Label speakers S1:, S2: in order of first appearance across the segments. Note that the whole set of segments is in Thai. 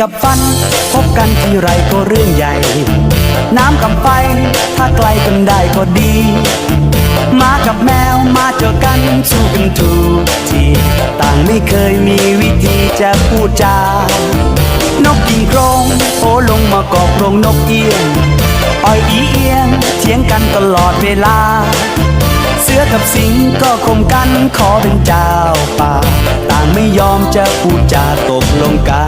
S1: กับฟัน พบกันทีไรก็เรื่องใหญ่ น้ำกับไฟ ถ้าไกลกันได้ก็ดีหมากับแมวมาเจอกันสู้กันทุกทีต่างไม่เคยมีวิธีจะพูดจานกกินโครงโอลงมากอกโรงนกเอียงอ้อยอีเอียงเถียงกันตลอดเวลา เสือกับสิงก็คมกันขอเป็นเจ้าป่า ต่างไม่ยอมจะพูดจาตกลงกัน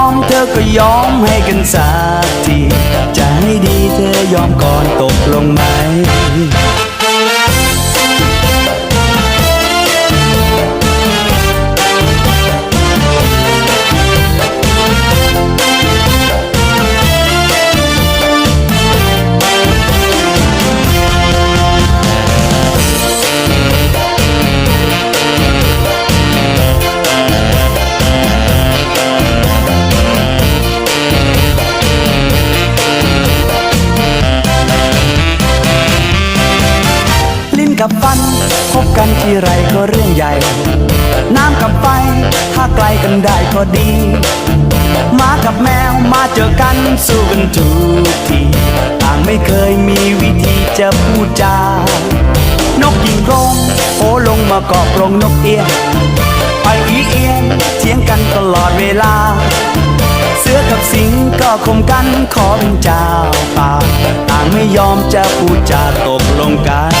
S1: ม เธอก็ยอมให้กันสักที จะให้ดีเธอยอมก่อนตกลงไหม กับฟัน พบกันที่ไรก็เรื่องใหญ่ น้ำกับไฟ ถ้าไกลกันได้ก็ดีหมากับแมวมาเจอกันสู้กันทุกทีต่างไม่เคยมีวิธีจะพูดจา นกยิงโรงโอลงมาเกาะกรงนกเอียงไปอีเอียงเถียงกันตลอดเวลา เสือกับสิงก็คมกันขอเป็นเจ้าป่าต่างไม่ยอมจะพูดจาตกลงกัน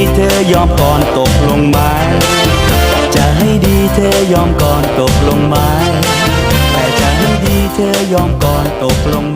S1: ธอยอมก่อนตกลงไหมจะให้ดีเธอยอมก่อนตกลงไหมแต่จะให้ดีเธอยอมก่อนตกลง